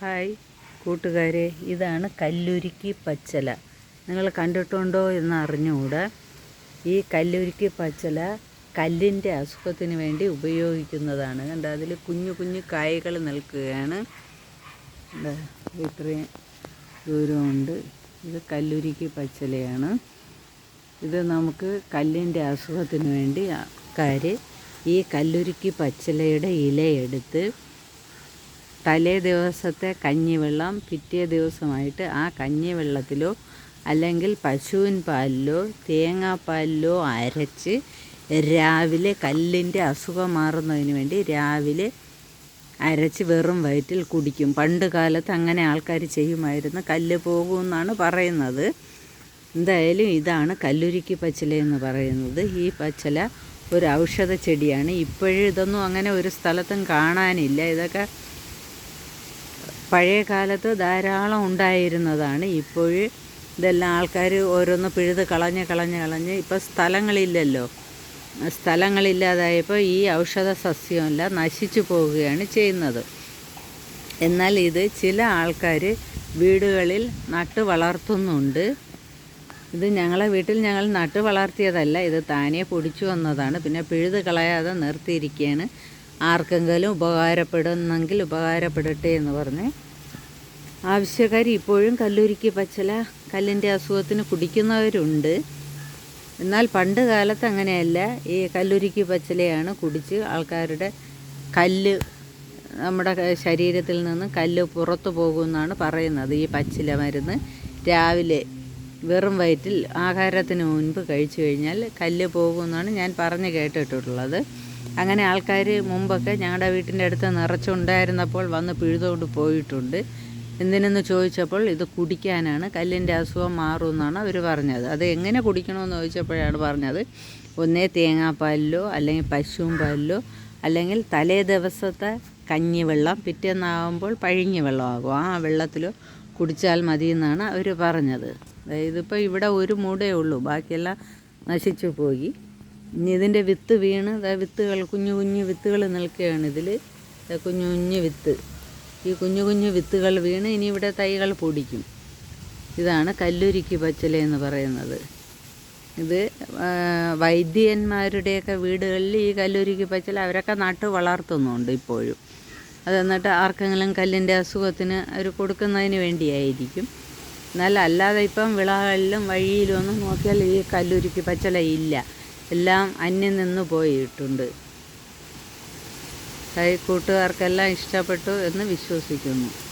Hi കൂട്ടുകാരെ ഇതാണ് കല്ലുരുക്കി പച്ചല. നിങ്ങൾ കണ്ടിട്ടുണ്ടോ എന്ന് അറിഞ്ഞുകൂടെ. ഈ കല്ലുരുക്കി പച്ചല കല്ലിന്റെ അസുഖത്തിന് വേണ്ടി ഉപയോഗിക്കുന്നതാണ്. കണ്ടോ അതിൽ കുഞ്ഞു കുഞ്ഞു കായകൾ നിൽക്കുകയാണ്. ഇത്രയും ദൂരമുണ്ട്. ഇത് കല്ലുരുക്കി പച്ചലയാണ്. ഇത് നമുക്ക് കല്ലിന്റെ അസുഖത്തിന് വേണ്ടി ആൾക്കാർ ഈ കല്ലുരുക്കി പച്ചലയുടെ ഇലയെടുത്ത് തലേ ദിവസത്തെ കഞ്ഞിവെള്ളം പിറ്റേ ദിവസമായിട്ട് ആ കഞ്ഞിവെള്ളത്തിലോ അല്ലെങ്കിൽ പശുവിൻ പാലിലോ തേങ്ങാപ്പാലിലോ അരച്ച് രാവിലെ കല്ലിന്റെ അസുഖം മാറുന്നതിന് വേണ്ടി രാവിലെ അരച്ച് വെറും വയറ്റിൽ കുടിക്കും. പണ്ട് കാലത്ത് അങ്ങനെ ആൾക്കാർ ചെയ്യുമായിരുന്നു. കല്ല് പോകുമെന്നാണ് പറയുന്നത്. എന്തായാലും ഇതാണ് കല്ലുരുക്കി പച്ചില എന്ന് പറയുന്നത്. ഈ പച്ചില ഒരു ഔഷധ ചെടിയാണ്. ഇപ്പോഴും ഇതൊന്നും അങ്ങനെ ഒരു സ്ഥലത്തും കാണാനില്ല. ഇതൊക്കെ പഴയ കാലത്ത് ധാരാളം ഉണ്ടായിരുന്നതാണ്. ഇപ്പോൾ ഇതെല്ലാം ആൾക്കാർ ഓരോന്ന് പിഴുത് കളഞ്ഞ് കളഞ്ഞ് കളഞ്ഞ് ഇപ്പോൾ സ്ഥലങ്ങളില്ലല്ലോ. സ്ഥലങ്ങളില്ലാതായപ്പോൾ ഈ ഔഷധ സസ്യമെല്ലാം നശിച്ചു പോവുകയാണ് ചെയ്യുന്നത്. എന്നാൽ ഇത് ചില ആൾക്കാർ വീടുകളിൽ നട്ട് വളർത്തുന്നുണ്ട്. ഇത് ഞങ്ങളെ വീട്ടിൽ ഞങ്ങൾ നട്ട് വളർത്തിയതല്ല. ഇത് താനേ പൊടിച്ചു വന്നതാണ്. പിന്നെ പിഴുത് കളയാതെ നിർത്തിയിരിക്കുകയാണ്. ആർക്കെങ്കിലും ഉപകാരപ്പെടുന്നെങ്കിൽ ഉപകാരപ്പെടട്ടെ എന്ന് പറഞ്ഞ് ആവശ്യക്കാർ ഇപ്പോഴും കല്ലൂരിക്ക് പച്ചല കല്ലിന്റെ അസുഖത്തിന് കുടിക്കുന്നവരുണ്ട്. എന്നാൽ പണ്ട് കാലത്ത് അങ്ങനെയല്ല. ഈ കല്ലുരുക്കി പച്ചിലയാണ് കുടിച്ച് ആൾക്കാരുടെ കല്ല് നമ്മുടെ ശരീരത്തിൽ നിന്ന് കല്ല് പുറത്തു പോകുമെന്നാണ് പറയുന്നത്. ഈ പച്ചില മരുന്ന് രാവിലെ വെറും വയറ്റിൽ ആഹാരത്തിന് മുൻപ് കഴിച്ചു കഴിഞ്ഞാൽ കല്ല് പോകുമെന്നാണ് ഞാൻ പറഞ്ഞു കേട്ടിട്ടുള്ളത്. അങ്ങനെ ആൾക്കാർ മുമ്പൊക്കെ ഞങ്ങളുടെ വീട്ടിന്റെ അടുത്ത് നിറച്ചുണ്ടായിരുന്നപ്പോൾ വന്ന് പിഴുതുകൊണ്ട് പോയിട്ടുണ്ട്. എന്തിനെന്ന് ചോദിച്ചപ്പോൾ ഇത് കുടിക്കാനാണ്. കല്ലിന്റെ അസുഖം മാറുമെന്നാണ് അവർ പറഞ്ഞത്. അത് എങ്ങനെ കുടിക്കണമെന്ന് ചോദിച്ചപ്പോഴാണ് പറഞ്ഞത്. ഒന്നേ തേങ്ങാപ്പാലിലോ അല്ലെങ്കിൽ പശുവും പാലിലോ അല്ലെങ്കിൽ തലേ ദിവസത്തെ കഞ്ഞിവെള്ളം പിറ്റേന്നാകുമ്പോൾ പഴിഞ്ഞ വെള്ളമാകും ആ വെള്ളത്തിലോ കുടിച്ചാൽ മതി എന്നാണ് അവർ പറഞ്ഞത്. ഇതിപ്പോൾ ഇവിടെ ഒരു മൂടേ ഉള്ളൂ. ബാക്കിയെല്ലാം നശിച്ചു പോയി. ഇനി ഇതിന്റെ വിത്ത് വീണ് വിത്തുകൾ കുഞ്ഞു കുഞ്ഞു വിത്തുകൾ നിൽക്കുകയാണ് ഇതിൽ കുഞ്ഞു കുഞ്ഞു വിത്ത്. ഈ കുഞ്ഞു കുഞ്ഞു വിത്തുകൾ വീണ് ഇനി ഇവിടെ തൈകൾ പൊടിക്കും. ഇതാണ് കല്ലുരുക്കി പച്ചില എന്ന് പറയുന്നത്. ഇത് വൈദ്യന്മാരുടെയൊക്കെ വീടുകളിൽ ഈ കല്ലുരുക്കി പച്ചില അവരൊക്കെ നട്ട് വളർത്തുന്നുണ്ട് ഇപ്പോഴും. അത് എന്നിട്ട് ആർക്കെങ്കിലും കല്ലിന്റെ അസുഖത്തിന് അവർ കൊടുക്കുന്നതിന് വേണ്ടിയായിരിക്കും. എന്നാൽ അല്ലാതെ ഇപ്പം വിളകളിലും വഴിയിലും ഒന്നും നോക്കിയാൽ ഈ കല്ലുരുക്കി പച്ചില ഇല്ല. എല്ലാം അന്യം നിന്ന് പോയിട്ടുണ്ട്. കൂട്ടുകാർക്കെല്ലാം ഇഷ്ടപ്പെട്ടു എന്ന് വിശ്വസിക്കുന്നു.